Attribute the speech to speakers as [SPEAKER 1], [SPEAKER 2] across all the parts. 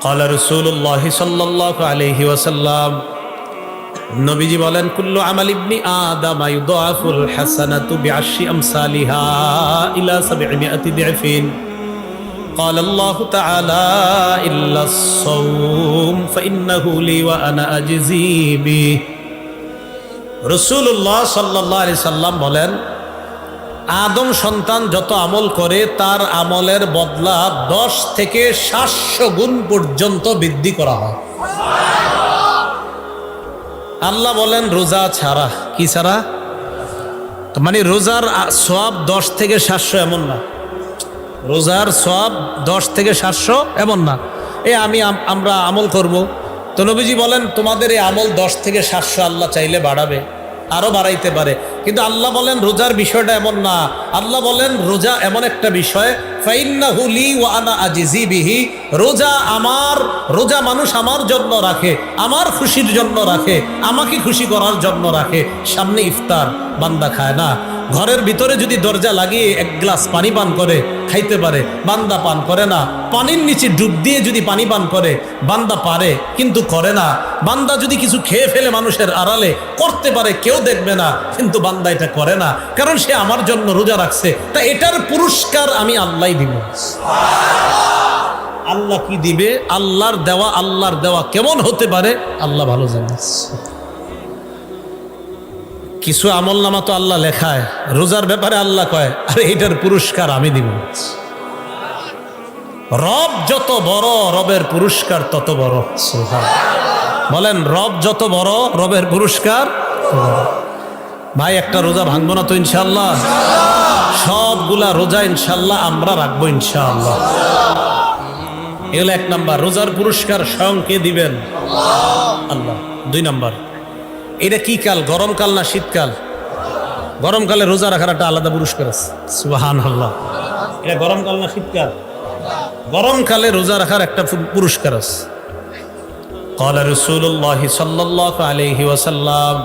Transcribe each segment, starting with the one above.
[SPEAKER 1] قال رسول الله صلى الله عليه وسلم নবীজি বলেন কুল্লু আমাল ইবনি আদম ইউদাফুল হাসানাতু বিআশরি আমসালিহা ইলা সাবঈমিআতি দিফিন قال الله تعالى إلا الصوم فإنه لي وأنا أجزي به রসুল্লাহ সাল্লাহ আলি সাল্লাম বলেন আদম সন্তান যত আমল করে, তার আমলের বদলা দশ থেকে সাতশো গুণ পর্যন্ত বৃদ্ধি করা হয়। আল্লাহ বলেন, রোজা ছাড়া। কি ছাড়া? মানে রোজার সব দশ থেকে সাতশো এমন না। রোজার সব দশ থেকে সাতশো এমন না। এ আমি, আমরা আমল করব। তো নবীজি বলেন, তোমাদের এই আমল দশ থেকে সাতশো আল্লাহ চাইলে বাড়াবে। আরও বাড়াইতে পারে। কিন্তু আল্লাহ বলেন, রোজার বিষয়টা এমন না। আল্লাহ বলেন, রোজা এমন একটা বিষয় ফাইন্না লি ওয়া আনা আজিজি বিহি, রোজা আমার, রোজা মানুষ আমার জন্য রাখে, আমার খুশির জন্য রাখে, আমাকে খুশি করার জন্য রাখে। সামনে ইফতার, বান্দা খায় না। ঘরের ভিতরে যদি দরজা লাগিয়ে এক গ্লাস পানি পান করে, খাইতে পারে, বান্দা পান করে না। পানির নিচে ডুব দিয়ে যদি পানি পান করে, বান্দা পারে, কিন্তু করে না। বান্দা যদি কিছু খেয়ে ফেলে মানুষের আড়ালে, করতে পারে, কেউ দেখবে না, কিন্তু বান্দা এটা করে না। কারণ সে আমার জন্য রোজা রাখছে। তা এটার পুরস্কার আমি আল্লাহ দিব। আল্লাহ কি দিবে? আল্লাহর দেওয়া আল্লাহর দেওয়া কেমন হতে পারে? আল্লাহ ভালো জানে। কিছু আমল নামা তো আল্লাহ লেখায়, রোজার ব্যাপারে আল্লাহ কয়, আরে এটার পুরস্কার আমি দিব। রব যত বড় রবের পুরস্কার তত বড়। বলেন, রব যত বড় রবের পুরস্কার, ভাই, একটা রোজা ভাঙবো না তো ইনশাল্লাহ সবগুলা রোজা ইনশাল্লাহ আমরা রাখব ইনশাল্লাহ এগুলো এক নাম্বার, রোজার পুরস্কার স্বয়ং কে দিবেন? আল্লাহ। দুই নাম্বার এটা কি কাল গরমকাল না শীতকাল গরমকালে রোজা রাখার একটা আলাদা পুরস্কার আছে সুবাহান আল্লাহ এটা গরমকাল না শীতকাল গরমকালে রোজা রাখার একটা পু- পুরস্কার আছে قال رسول الله صلى الله عليه وسلم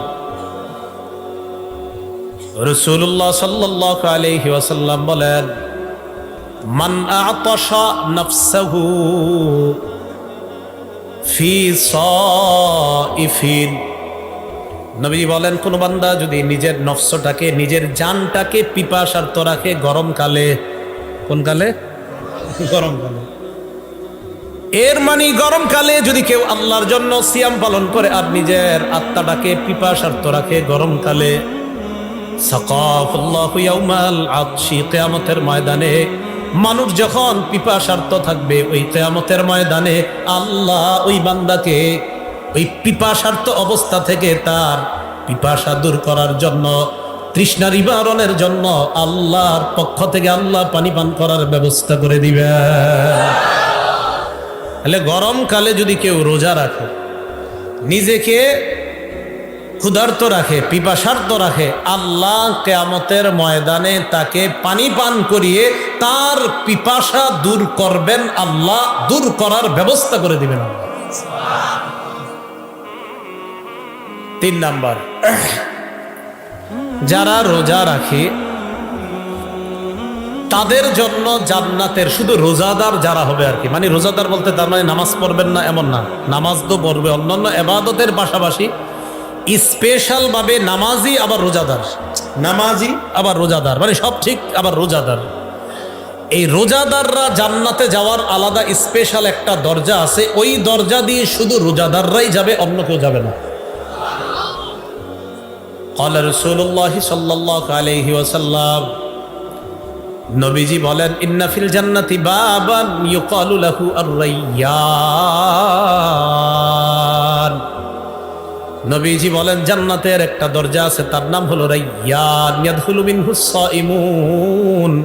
[SPEAKER 1] রসুল্লাহ সাল্লাহ আলাইহি ওয়াসাল্লাম বলেন মান আতাশা নাফসাহু ফি সাইফিন নবী বলেন কোন বান্দা যদি নিজের নফসটাকে নিজের জানটাকে পিপাসার্থ রাখে গরমকালে কোন কালে? গরমকালে এর মানে গরমকালে যদি কেউ আল্লাহর জন্য সিয়াম পালন করে আর নিজের আত্মাটাকে পিপাসার্থ রাখে গরমকালে আতশি ময়দানে মানুষ যখন পিপাসার্থ থাকবে ওই কিয়ামতের ময়দানে আল্লাহ ওই বান্দাকে ওই পিপাসার্থ অবস্থা থেকে তার পিপাসা দূর করার জন্য তৃষ্ণা নিবারণের জন্য আল্লাহর পক্ষ থেকে আল্লাহ পানি পান করার ব্যবস্থা করে দিবে। তাহলে গরমকালে যদি কেউ রোজা রাখে, নিজেকে ক্ষুধার্ত রাখে পিপাসার্থ রাখে, আল্লাহ কেয়ামতের ময়দানে তাকে পানি পান করিয়ে তার পিপাসা দূর করবেন, আল্লাহ দূর করার ব্যবস্থা করে দিবেন। আল্লাহ তিন নাম্বার। যারা রোজা রাখে তাদের জন্য জান্নাতের শুধু রোজাদার যারা হবে আর কি। মানে রোজাদার বলতে তার মানে নামাজ পড়বেন না এমন না। নামাজ তো পড়বে অন্যান্য এবাদতের পাশাপাশি স্পেশাল ভাবে নামাজি আবার রোজাদার। নামাজি আবার রোজাদার। মানে সব ঠিক আবার রোজাদার। এই রোজাদাররা জান্নাতে যাওয়ার আলাদা স্পেশাল একটা দরজা আছে। ওই দরজা দিয়ে শুধু রোজাদাররাই যাবে অন্য কেউ যাবে না। কল রসুল্লাহ সাল্লাহ আলহি ওসাল্লাম নবীজি বলেন ইন্নাফিল জান্নাতি বাবান ইউকালু লাহু আর-রাইয়ান। নবীজি বলেন, জান্নাতের একটা দরজা আছে, তার নাম হলো রাইয়ান। ইয়াদখুলু মিনহু সাইমুন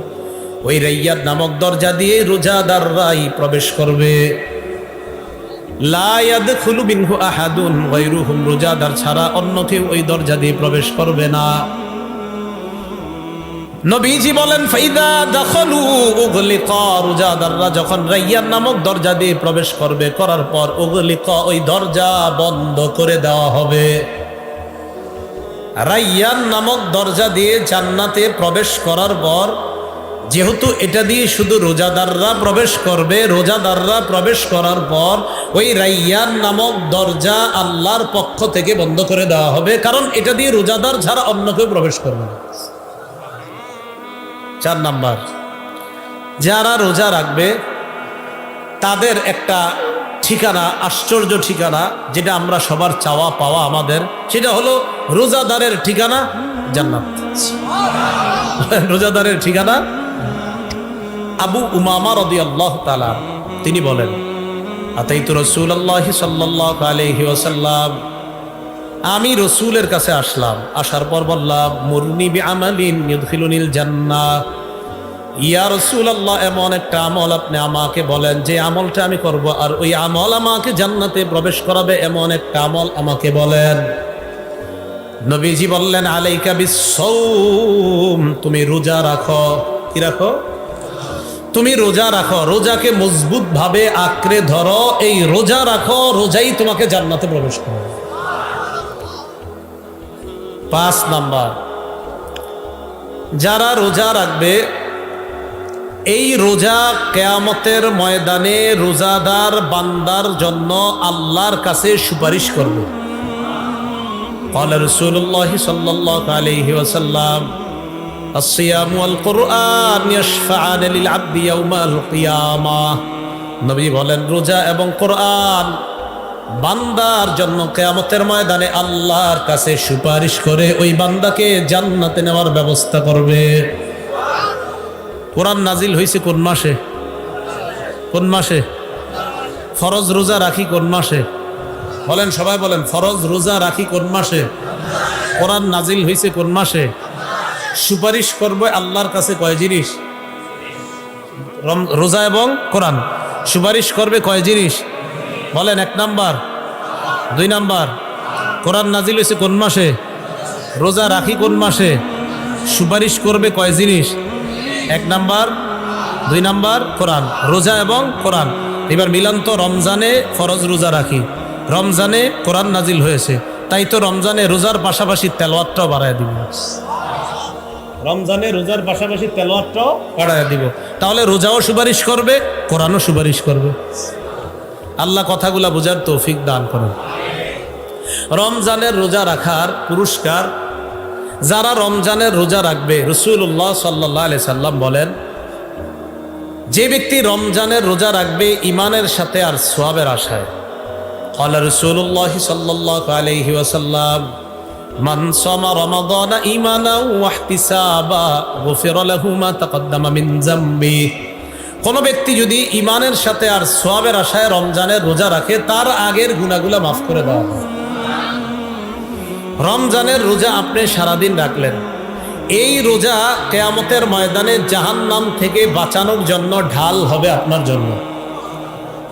[SPEAKER 1] ওই রাইয়ান নামক দরজা দিয়ে রোজাদাররাই প্রবেশ করবে। মিনহু আহাদুন রোজাদার ছাড়া অন্য কেউ ওই দরজা দিয়ে প্রবেশ করবে না। নবীজি বলেন রোজাদাররা যখন রাইয়ান নামক দরজা দিয়ে প্রবেশ করবে, করার পর উগলিকা ওই দরজা বন্ধ করে দেওয়া হবে। রাইয়ান নামক দরজা দিয়ে জান্নাতে প্রবেশ করার পর যেহেতু এটা দিয়ে শুধু রোজাদাররা প্রবেশ করবে, রোজাদাররা প্রবেশ করার পর ওই রাইয়ান নামক দরজা আল্লাহর পক্ষ থেকে বন্ধ করে দেওয়া হবে। কারণ এটা দিয়ে রোজাদার ছাড়া অন্য কেউ প্রবেশ করবে না। চার নাম্বার, যারা রোজা রাখবে, তাদের একটা ঠিকানা, আশ্চর্য ঠিকানা, যেটা আমরা সবার চাওয়া পাওয়া আমাদের, সেটা হলো রোজাদারের ঠিকানা জান্নাত। রোজাদারের ঠিকানা আবু উমামা রদি আল্লাহ তালা তিনি বলেন আতাই তো রসুল আল্লাহ সাল্লাহ ওসাল্লাম আমি রসুলের কাছে আসলাম, আসার পর বললাম, মুরনি বি আমালিন ইউদখিলুনিল জান্নাহ ইয়া রসুল আল্লাহ এমন একটা আমল আপনি আমাকে বলেন যে আমলটা আমি করব, আর ওই আমল আমাকে জান্নাতে প্রবেশ করাবে, এমন একটা আমল আমাকে বলেন। নবীজি বললেন, আলাইকা বিসৌম তুমি রোজা রাখো। কি রাখো? তুমি রোজা রাখো রোজাকে মজবুত ভাবে আঁকড়ে ধরো এই রোজা রাখো রোজাই তোমাকে জান্নাতে প্রবেশ করো পাঁচ নাম্বার যারা রোজা রাখবে এই রোজা কেয়ামতের ময়দানে রোজাদার বান্দার জন্য আল্লাহর কাছে সুপারিশ করবে قال رسول الله صلى الله عليه وسلم الصيام والقرآن يشفعان للعبد يوم القيامة নবী বলেন রোজা এবং কোরআন বান্দার জন্য কেয়ামতের ময়দানে আল্লাহর কাছে সুপারিশ করে ওই বান্দাকে জান্নাতে নেওয়ার ব্যবস্থা করবে কোরআন নাজিল হয়েছে কোন মাসে কোন মাসে ফরজ রোজা রাখি কোন মাসে বলেন সবাই বলেন ফরজ রোজা রাখি কোন মাসে কোরআন নাজিল হয়েছে কোন মাসে সুপারিশ করবে আল্লাহর কাছে কয় জিনিস? রোজা এবং কোরআন। সুপারিশ করবে কয় জিনিস? বলেন, এক নাম্বার। দুই নাম্বার, কোরআন নাজিল হয়েছে কোন মাসে? রোজা রাখি কোন মাসে? সুপারিশ করবে কয় জিনিস? এক নাম্বার, দুই নাম্বার, কোরআন। রোজা এবং কোরআন। এবার মিলান তো রমজানে ফরজ রোজা রাখি। রমজানে কোরআন নাজিল হয়েছে। তাই তো রমজানে রোজার পাশাপাশি তেলোয়াতটাও বাড়ায় দিব। রমজানে রোজার পাশাপাশি তেলোয়ারটাও পড়ায় দিব। তাহলে রোজাও সুপারিশ করবে, কোরআনও সুপারিশ করবে। আল্লাহ কথাগুলা বোঝার তৌফিক দান করেন। রমজানের রোজা রাখার পুরস্কার যারা রমজানের রোজা রাখবে রসুল্লাহ সাল্লাহ আলি সাল্লাম বলেন, যে ব্যক্তি রমজানের রোজা রাখবে ইমানের সাথে আর সোয়াবের আশায়। আল্লাহ রসুল্লাহ সাল্লাহ আলহি ওয়াসাল্লাম عليه وسلم من صام رمضان إيمانا واحتسابا غفر له ما تقدم من ذنبه কোন ব্যক্তি যদি ইমানের সাথে আর সোয়াবের আশায় রমজানের রোজা রাখে তার আগের গুণাগুলা মাফ করে দেওয়া হয় রমজানের রোজা আপনি সারাদিন রাখলেন এই রোজা কেয়ামতের ময়দানে জাহান্নাম থেকে বাঁচানোর জন্য ঢাল হবে আপনার জন্য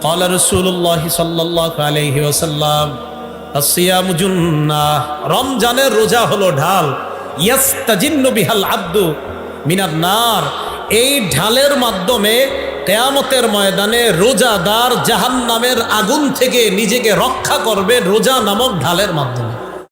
[SPEAKER 1] قال رسول الله صلى الله عليه وسلم الصيام جنة রমজানের রোজা হলো ঢাল। বিহাল আব্দু মিনার নার। এই ঢালের মাধ্যমে কেয়ামতের ময়দানে রোজাদার জাহান নামের আগুন থেকে নিজেকে রক্ষা করবে রোজা নামক ঢালের মাধ্যমে।